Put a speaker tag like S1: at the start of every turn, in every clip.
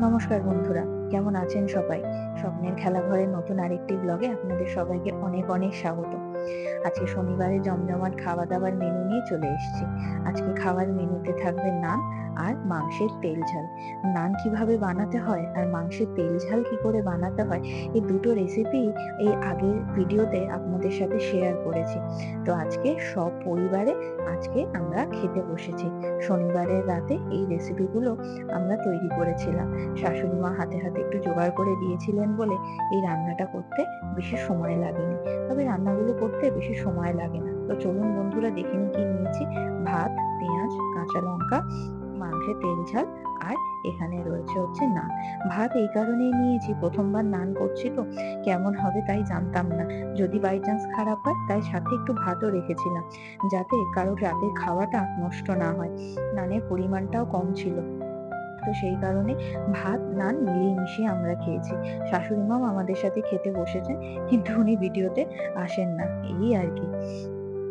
S1: নমস্কার বন্ধুরা, কেমন আছেন সবাই? স্বপ্নের খেলাঘরের নতুন আরেকটি ব্লগে আপনাদের সবাইকে অনেক অনেক স্বাগত। আজকে শনিবারে জমজমাট খাওয়া দাওয়ার মেনু নিয়ে চলে এসেছি। আজকে খাওয়ার মেনুতে থাকবে নান আর মাংসের তেল ঝাল। নান কীভাবে বানাতে হয় আর মাংসের তেল ঝাল কি করে বানাতে হয়, এই দুটো রেসিপি এই আগের ভিডিওতে আপনাদের সাথে শেয়ার করেছি। তো আজকে সব পরিবারে আজকে আমরা খেতে বসেছি। শনিবারের রাতে এই রেসিপিগুলো আমরা তৈরি করেছিলাম। শাশুড়ি মা হাতে হাতে একটু জোগাড় করে দিয়েছিলেন বলে এই রান্নাটা করতে বেশি সময় লাগেনি। তবে রান্নাগুলো করতে বেশি সময় লাগে না। তো চলুন বন্ধুরা দেখে নিই কি নিয়েছি ভাত, পেঁয়াজ, কাঁচা লঙ্কা মাংসের তেল, ঝাল আর এখানে রয়েছে হচ্ছে নান। ভাত এই কারণেই নিয়েছি, প্রথমবার নান করছি তো, কেমন হবে তাই জানতাম না। যদি বাই চান্স খারাপ হয়, তাই সাথে একটু ভাতও রেখেছিলাম, যাতে কারোর রাতের খাওয়াটা নষ্ট না হয়। নানের পরিমাণটাও কম ছিল। তো সেই কারণে ভাত, নান মিলিয়ে মিশিয়ে আমরা খেয়েছি। শাশুড়ি মাও আমাদের সাথে খেতে বসেছেন, কিন্তু উনি ভিডিওতে আসেন না। এই আর কি।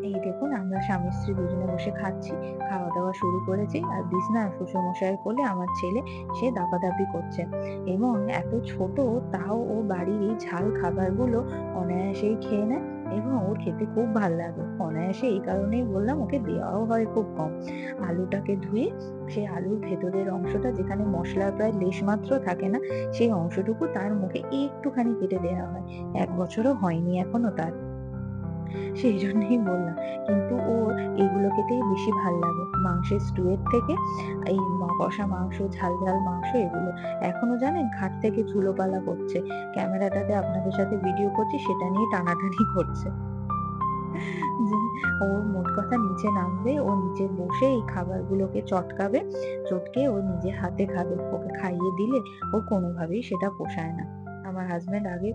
S1: এই দেখুন, আমরা স্বামী স্ত্রী দুজনে বসে খাচ্ছি খাওয়া দাওয়া শুরু করেছি। আর বিছনা শ্বশুর মশাইয়ের কোলে আমার ছেলে, সে দাপাদাপি করছে। এবং এত ছোট, তাও ও বাড়ির এই ঝাল খাবারগুলো অনায়াসেই খেয়ে নেয়। এবং ওর খেতে খুব ভালো লাগে। অনায়াসে এই কারণেই বললাম, ওকে দেওয়াও হয় খুব কম। আলুটাকে ধুয়ে সেই আলুর ভেতরের অংশটা যেখানে মশলার প্রায় লেশ মাত্র থাকে না, সেই অংশটুকু তার মুখে একটুখানি কেটে দেওয়া হয়। এক বছরও হয়নি এখনও তার। সেই জন্যই বললাম। কিন্তু ওর এইগুলো খেতেই বেশি ভালো লাগে। মাংসের স্টুয়ের থেকে, এই কষা মাংস, ঝাল ঝাল মাংস এগুলো। এখনও জানেন খাট থেকে ঝুলোপালা করছে। ক্যামেরাটাতে আপনাদের সাথে ভিডিও করছি, সেটা নিয়ে টানাটানি করছে। ও মোট কথা নিচে নামবে, ও নিচে বসে এই খাবারগুলোকে চটকাবে, চটকে ও নিজে হাতে খাবে। ওকে খাইয়ে দিলে ও কোনোভাবেই সেটা পোষায় না। আমার হাজবেন্ড আগে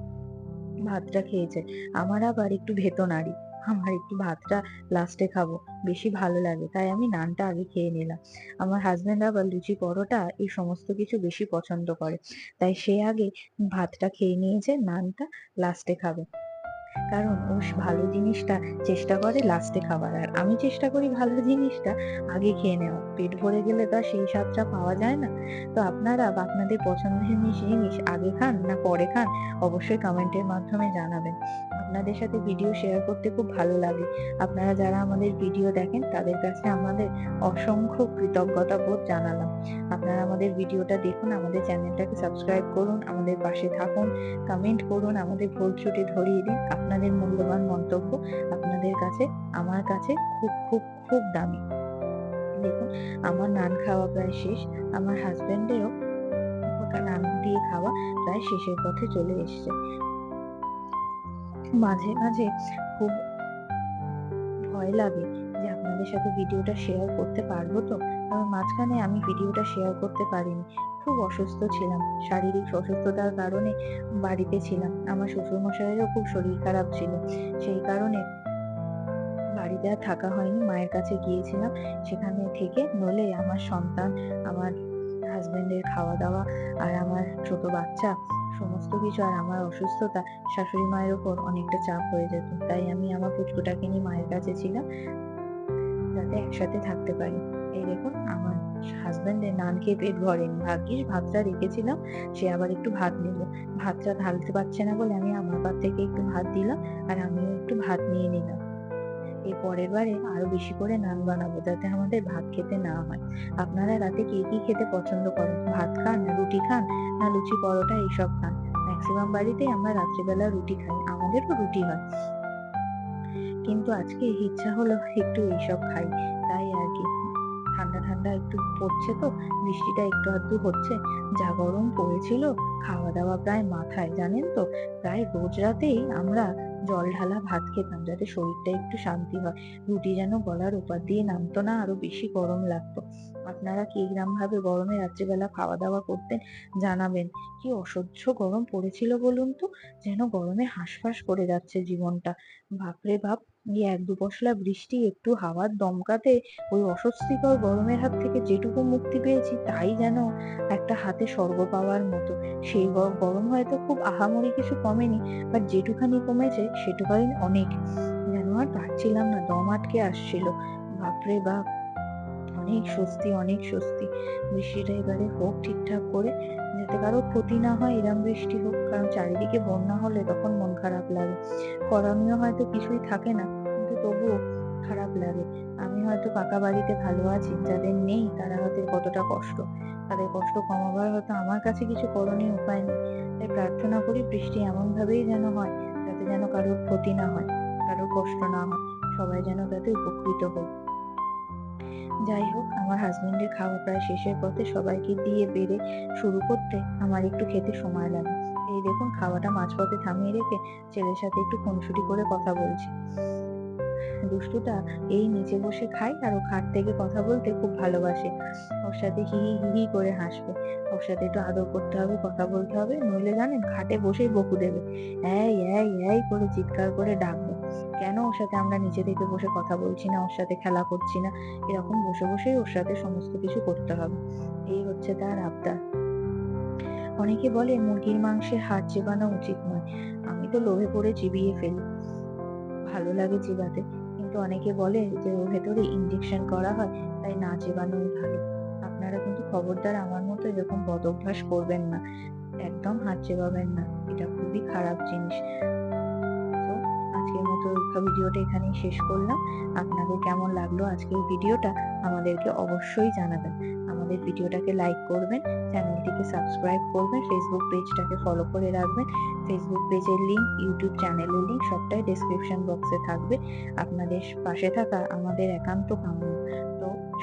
S1: ভাতটা খেয়েছে। আমার আবার একটু ভেতো নাড়ি। আমার একটু ভাতটা লাস্টে খাব। বেশি ভালো লাগে। তাই আমি নানটা আগে খেয়ে নিলাম। আমার হাজব্যান্ড আবার লুচি পরোটা এই সমস্ত কিছু বেশি পছন্দ করে। তাই সে আগে ভাতটা খেয়ে নিয়েছে নানটা লাস্টে খাবে। কারণ ও ভালো জিনিসটা চেষ্টা করে লাস্টে খাবার। আর আমি চেষ্টা করি ভালো জিনিসটা আগে খেয়ে নেওয়া পেট ভরে গেলে তো আর সেই স্বাদটা পাওয়া যায় না। তো আপনারা আপনাদের পছন্দের জিনিস আগে খান না পরে খান, অবশ্যই কমেন্টের মাধ্যমে জানাবেন। আপনাদের সাথে ভিডিও শেয়ার করতে খুব ভালো লাগে। আপনারা যারা আমাদের ভিডিও দেখেন, তাদের কাছে আমাদের অসংখ্য কৃতজ্ঞতা বোধ জানালাম। আপনারা আমাদের ভিডিওটা দেখুন, আমাদের চ্যানেলটাকে সাবস্ক্রাইব করুন, আমাদের পাশে থাকুন কমেন্ট করুন, আমাদের ভুল ছুটি ধরিয়ে দিন, আপনাদের মূল্যবান মন্তব্য আপনাদের কাছে, আমার কাছে খুব খুব খুব দামি। দেখুন, আমার নান খাওয়া প্রায় শেষ, আমার হাজবেন্ডেরও নান দিয়ে খাওয়া প্রায় শেষের পথে চলে এসছে। মাঝে মাঝে খুব ভয় লাগে যে আপনাদের সাথে ভিডিওটা শেয়ার করতে পারব তো। কারণ মাঝখানে আমি ভিডিওটা শেয়ার করতে পারিনি। খুব অসুস্থ ছিলাম। শারীরিক অসুস্থতার কারণে বাড়িতে ছিলাম। আমার শ্বশুরমশাইয়েরও খুব শরীর খারাপ ছিল। সেই কারণে বাড়িতে আর থাকা হয়নি। মায়ের কাছে গিয়েছিলাম। সেখানে থেকে নলে আমার সন্তান আমার হাজবেন্ডের খাওয়া দাওয়া আর আমার ছোট বাচ্চা, সমস্ত কিছু আর আমার অসুস্থতা শাশুড়ি মায়ের ওপর অনেকটা চাপ হয়ে যেত। তাই আমি আমার পুচকুটাকে নিয়ে মায়ের কাছে ছিলাম যাতে একসাথে থাকতে পারি। এই দেখুন, আমার হাজব্যান্ডের নান খেয়ে পেট ভরেনি ভাগ্যিস ভাতটা রেখেছিলাম, সে আবার একটু ভাত নিল। ভাতটা ঢালতে পারছে না বলে আমি আমার পাত থেকে একটু ভাত দিলাম আর আমিও একটু ভাত নিয়ে নিলাম। এই পরের বারে আরও বেশি করে নান বানাবো যাতে আমাদের ভাত খেতে না হয়। আপনারা রাতে কে কি খেতে পছন্দ করেন? ভাত খান না রুটি খান, না লুচি, পরোটা এইসব খান? ম্যাক্সিমাম বাড়িতে আমরা রাত্রিবেলা রুটি খাই, আমাদেরও রুটি হয়। কিন্তু আজকে ইচ্ছা হলো একটু এইসব খাই, তাই আর কি। ঠান্ডা ঠান্ডা একটু পড়ছে তো, বৃষ্টিটা একটু আধটু হচ্ছে, যা গরম পড়েছিল, খাওয়া দাওয়া প্রায় মাথায়, জানেন তো? প্রায় রোজ রাতেই আমরা জল ঢালা ভাত খেতাম যাতে শরীরটা একটু শান্তি হয়। রুটি যেন গলার উপর দিয়ে নামতো না, আরও বেশি গরম লাগতো। আপনারা কি ভাবে গরমে রাত্রিবেলা খাওয়া দাওয়া করতেন? জানাবেন। কি অসহ্য গরম পড়েছিল বলুন তো? যেন গরমে হাঁসফাঁস করে যাচ্ছে জীবনটা। বাপরে বাপ। এই এক দু পশলা বৃষ্টি, একটু হাওয়ার দমকাতে ওই অস্বস্তিকর গরমের হাত থেকে যেটুকু মুক্তি পেয়েছি তাই যেন একটা হাতে স্বর্গ পাওয়ার মতো। সেই গরম হয়তো খুব আহামরি কিছু কমেনি বাট যেটুখানি কমেছে সেটুখানি অনেক। যেন আর পারছিলাম না, দম আটকে আসছিল। বাপরে বাপ, অনেক স্বস্তি অনেক স্বস্তি। বৃষ্টিটা এবারে হোক ঠিকঠাক করে, যাতে কারও ক্ষতি না হয় এরম বৃষ্টি হোক, কারণ চারিদিকে বন্যা হলে তখন মন খারাপ লাগে। করণীয় হয়তো কিছুই থাকে না। তবুও খারাপ লাগে। আমি হয়তো পাকা বাড়িতে ভালো আছি, যাদের নেই তারা হয়তো কতটা কষ্ট। তাদের কষ্ট কমাবার হয়তো আমার কাছে কিছু করণীয় উপায় নেই। তাই প্রার্থনা করি বৃষ্টি এমনভাবেই যেন হয়, যাতে যেন কারোর ক্ষতি না হয়, কারোর কষ্ট না হয়, সবাই যেন তাতে উপকৃত হোক যাই হোক, আমার হাজবেন্ডের খাওয়া প্রায় শেষের পথে সবাইকে দিয়ে বেড়ে শুরু করতে আমার একটু খেতে সময় লাগে। এই দেখুন, খাওয়াটা মাঝপথে থামিয়ে রেখে ছেলের সাথে একটু খুনসুটি করে কথা বলছি। দুষ্টুটা এই নিচে বসে খায় আর ও খাট থেকে কথা বলতে খুব ভালোবাসে। ওর সাথে হি হি হি করে হাসবে। ওর সাথে একটু আদর করতে হবে, কথা বলতে হবে, নইলে জানেন খাটে বসেই বকু দেবে। এই এই এই করে চিৎকার করে ডাকবে। কেন ওর সাথে আমরা নিচে থেকে বসে কথা বলছি না, ওর সাথে খেলা করছি না? এরকম বসে বসেই ওর সাথে সমস্ত কিছু করতে হবে। এই হচ্ছে তার আবদার। অনেকে বলে মুরগির মাংসের হাত চেবানো উচিত নয়। আমি তো লোভে পড়ে চিবিয়ে ফেলি। ভালো লাগে চিবাতে। কিন্তু অনেকে বলে যে, ওর ভেতরে ইঞ্জেকশন করা হয়, তাই না চেবানোই ভালো। আপনারা কিন্তু খবরদার আমার মতো এরকম বদ অভ্যাস করবেন না। একদম হাত চেবাবেন না। এটা খুবই খারাপ জিনিস। আজকের মতো ভিডিওটা এখানেই শেষ করলাম। আপনাদের কেমন লাগল আজকের ভিডিওটা আমাদেরকে অবশ্যই জানাবেন। আমাদের ভিডিওটাকে লাইক করবেন, চ্যানেলটিকে সাবস্ক্রাইব করবেন ফেসবুক পেজটাকে ফলো করে রাখবেন। ফেসবুক পেজের লিঙ্ক ইউটিউব চ্যানেলের লিঙ্ক সবটাই ডেসক্রিপশন বক্সে থাকবে। আপনাদের পাশে থাকা আমাদের একান্ত কাম্য তো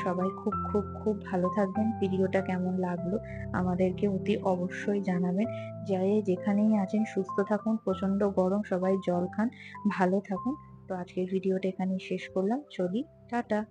S1: সবাই খুব খুব খুব ভালো থাকবেন। ভিডিওটা কেমন লাগল আমাদেরকে অতি অবশ্যই জানাবেন। যাই যেখানেই আছেন, সুস্থ থাকুন প্রচণ্ড গরম, সবাই জল খান, ভালো থাকুন। তো আজকের ভিডিওটা এখানেই শেষ করলাম। চলি, টাটা।